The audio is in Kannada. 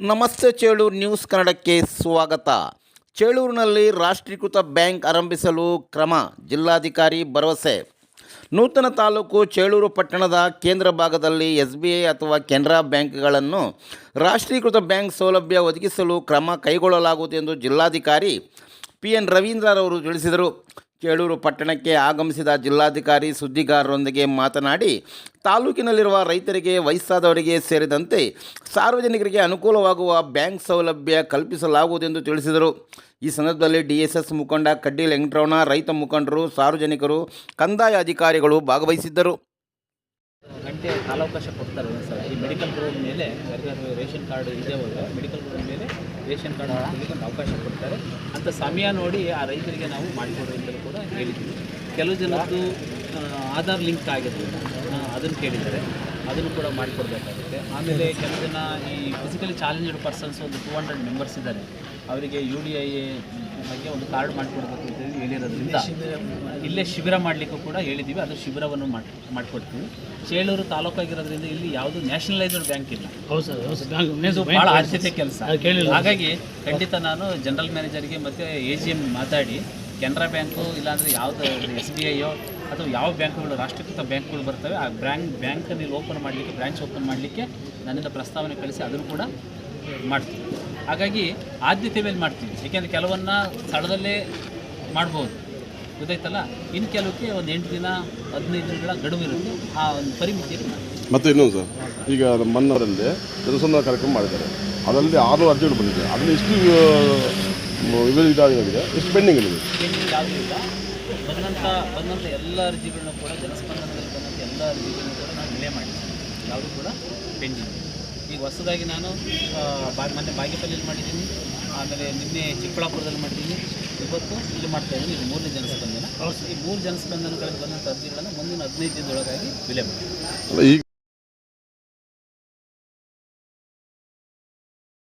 ನಮಸ್ತೆ ಚೇಳೂರು ನ್ಯೂಸ್ ಕನ್ನಡಕ್ಕೆ ಸ್ವಾಗತ. ಚೇಳೂರಿನಲ್ಲಿ ರಾಷ್ಟ್ರೀಕೃತ ಬ್ಯಾಂಕ್ ಆರಂಭಿಸಲು ಕ್ರಮ, ಜಿಲ್ಲಾಧಿಕಾರಿ ಭರವಸೆ. ನೂತನ ತಾಲೂಕು ಚೇಳೂರು ಪಟ್ಟಣದ ಕೇಂದ್ರ ಭಾಗದಲ್ಲಿ ಎಸ್ ಬಿ ಐ ಅಥವಾ ಕೆನರಾ ಬ್ಯಾಂಕ್ಗಳನ್ನು ರಾಷ್ಟ್ರೀಕೃತ ಬ್ಯಾಂಕ್ ಸೌಲಭ್ಯ ಒದಗಿಸಲು ಕ್ರಮ ಕೈಗೊಳ್ಳಲಾಗುವುದು ಎಂದು ಜಿಲ್ಲಾಧಿಕಾರಿ ಪಿ ಎನ್ ರವೀಂದ್ರರವರು ತಿಳಿಸಿದರು. ಚೇಳೂರು ಪಟ್ಟಣಕ್ಕೆ ಆಗಮಿಸಿದ ಜಿಲ್ಲಾಧಿಕಾರಿ ಸುದ್ದಿಗಾರರೊಂದಿಗೆ ಮಾತನಾಡಿ, ತಾಲೂಕಿನಲ್ಲಿರುವ ರೈತರಿಗೆ ವಯಸ್ಸಾದವರಿಗೆ ಸೇರಿದಂತೆ ಸಾರ್ವಜನಿಕರಿಗೆ ಅನುಕೂಲವಾಗುವ ಬ್ಯಾಂಕ್ ಸೌಲಭ್ಯ ಕಲ್ಪಿಸಲಾಗುವುದೆಂದು ತಿಳಿಸಿದರು. ಈ ಸಂದರ್ಭದಲ್ಲಿ ಡಿಎಸ್ಎಸ್ ಮುಖಂಡ ಕಡ್ಡಿ ವೆಂಕಟರಮಣ, ರೈತ ಮುಖಂಡರು, ಸಾರ್ವಜನಿಕರು, ಕಂದಾಯ ಅಧಿಕಾರಿಗಳು ಭಾಗವಹಿಸಿದ್ದರು. ಗಂಟೆ ಕಾಲಾವಕಾಶ ಕೊಡ್ತಾರೆ ಈ ಮೆಡಿಕಲ್ ಮೇಲೆ ರೇಷನ್ ಕಾರ್ಡ್ ಇದೆ ಮೆಡಿಕಲ್ ಮೇಲೆ ರೇಷನ್ ಕಾರ್ಡ್ ಹಾಕೋದಕ್ಕೆ ಒಂದು ಅವಕಾಶ ಕೊಡ್ತಾರೆ. ಅಂತ ಸಮಯ ನೋಡಿ ಆ ರೈತರಿಗೆ ನಾವು ಮಾಡಿಕೊಡ್ರಿ ಅಂತಲೂ ಕೂಡ ಹೇಳಿದ್ದೀವಿ ಕೆಲವು ಜನದ್ದು ಆಧಾರ್ ಲಿಂಕ್ ಆಗಿದೆ ಅದನ್ನು ಕೇಳಿದ್ದಾರೆ. ಅದನ್ನು ಕೂಡ ಮಾಡಿಕೊಡ್ಬೇಕಾಗುತ್ತೆ. ಆಮೇಲೆ ಕೆಲವು ಜನ ಈ ಫಿಸಿಕಲಿ ಚಾಲೆಂಜ್ಡ್ ಪರ್ಸನ್ಸ್ ಒಂದು ಟೂ ಹಂಡ್ರೆಡ್ ಮೆಂಬರ್ಸ್ ಇದ್ದಾರೆ. ಅವರಿಗೆ ಯು ಡಿ ಐ ಬಗ್ಗೆ ಒಂದು ಕಾರ್ಡ್ ಮಾಡಿಕೊಡ್ಬೇಕು ಅಂತ ಹೇಳಿ ಹೇಳಿರೋದ್ರಿಂದ ಇಲ್ಲೇ ಶಿಬಿರ ಮಾಡಲಿಕ್ಕೂ ಕೂಡ ಹೇಳಿದ್ದೀವಿ ಅದು ಶಿಬಿರವನ್ನು ಮಾಡಿ ಮಾಡಿಕೊಡ್ತೀವಿ. ಚೇಳೂರು ತಾಲೂಕಾಗಿರೋದ್ರಿಂದ ಇಲ್ಲಿ ಯಾವುದು ನ್ಯಾಷನಲೈಸ್ಡ್ ಬ್ಯಾಂಕ್ ಇಲ್ಲ. ಹೌದು ಇದು ಭಾಳ ಆದ್ಯತೆ ಕೆಲಸ. ಹಾಗಾಗಿ ಖಂಡಿತ ನಾನು ಜನರಲ್ ಮ್ಯಾನೇಜರ್ಗೆ ಮತ್ತು ಎ ಜಿ ಎಂ ಮಾತಾಡಿ ಕೆನರಾ ಬ್ಯಾಂಕು ಇಲ್ಲಾಂದರೆ ಯಾವುದು ಎಸ್ ಬಿ ಐಯೋ ಅಥವಾ ಯಾವ ಬ್ಯಾಂಕ್ಗಳು ರಾಷ್ಟ್ರೀಕೃತ ಬ್ಯಾಂಕ್ಗಳು ಬರ್ತವೆ ಆ ಬ್ಯಾಂಕ್ ಬ್ಯಾಂಕನ್ನು ಇಲ್ಲಿ ಓಪನ್ ಮಾಡಲಿಕ್ಕೆ ಬ್ರಾಂಚ್ ಓಪನ್ ಮಾಡಲಿಕ್ಕೆ ನನ್ನಿಂದ ಪ್ರಸ್ತಾವನೆ ಕಳಿಸಿ ಅದನ್ನು ಕೂಡ ಮಾಡ್ತೀವಿ. ಹಾಗಾಗಿ ಆದ್ಯತೆ ಮೇಲೆ ಮಾಡ್ತೀವಿ. ಏಕೆಂದರೆ ಕೆಲವನ್ನ ಸ್ಥಳದಲ್ಲೇ ಮಾಡ್ಬೋದು. ಗೊತ್ತಾಯ್ತಲ್ಲ? ಇನ್ನು ಕೆಲವಕ್ಕೆ ಒಂದು ಎಂಟು ದಿನ ಹದಿನೈದು ದಿನಗಳ ಗಡುವು ಇರುತ್ತೆ. ಆ ಒಂದು ಪರಿಮಿತಿಯಲ್ಲಿ ಮತ್ತು ಇನ್ನೊಂದು ಸರ್ ಈಗ ನಮ್ಮ ಮನ್ನರಲ್ಲಿ ಜನಸಂಧಾನ ಕಾರ್ಯಕ್ರಮ ಮಾಡಿದ್ದಾರೆ. ಅದರಲ್ಲಿ ಆರು ಅರ್ಜಿಗಳು ಬಂದಿದೆ. ಅದರಲ್ಲಿ ಎಷ್ಟು ಇದಾಗಿದೆ ಎಷ್ಟು ಪೆಂಡಿಂಗ್ ಇದೆ ಪೆಂಡಿಂಗ್ ಯಾವುದೂ ಇಲ್ಲ. ಬಂದಂಥ ಬಂದಂಥ ಎಲ್ಲ ಅರ್ಜಿಗಳನ್ನು ಕೂಡ ಜನಸ್ಪಂದನದಲ್ಲಿ ಬಂದಂಥ ಎಲ್ಲ ಅರ್ಜಿಗಳನ್ನು ಕೂಡ ನಾನು ರಿಲೇ ಮಾಡಿದ್ದೀನಿ ಯಾವುದೂ ಕೂಡ ಪೆಂಡಿಂಗ್ ಈಗ ಹೊಸದಾಗಿ ನಾನು ಬಾ, ಮೊನ್ನೆ ಬಾಗೇಪಲ್ಲಿಯಲ್ಲಿ ಮಾಡಿದ್ದೀನಿ. ಆಮೇಲೆ ನಿನ್ನೆ ಚಿಕ್ಕಬಳ್ಳಾಪುರದಲ್ಲಿ ಮಾಡಿದ್ದೀನಿ. ಇವತ್ತು ಇಲ್ಲಿ ಮಾಡ್ತಾ ಇದ್ದೀನಿ. ಇದು ಮೂರನೇ ಜನಸ್ಪಂದನ. ಈ ಮೂರು ಜನಸ್ಪಂದನಗಳಲ್ಲಿ ಬಂದಂಥ ಅರ್ಜಿಗಳನ್ನು ಮುಂದಿನ ಹದಿನೈದು ದಿನದೊಳಗಾಗಿ ವಿಲೆ ಮಾಡಿ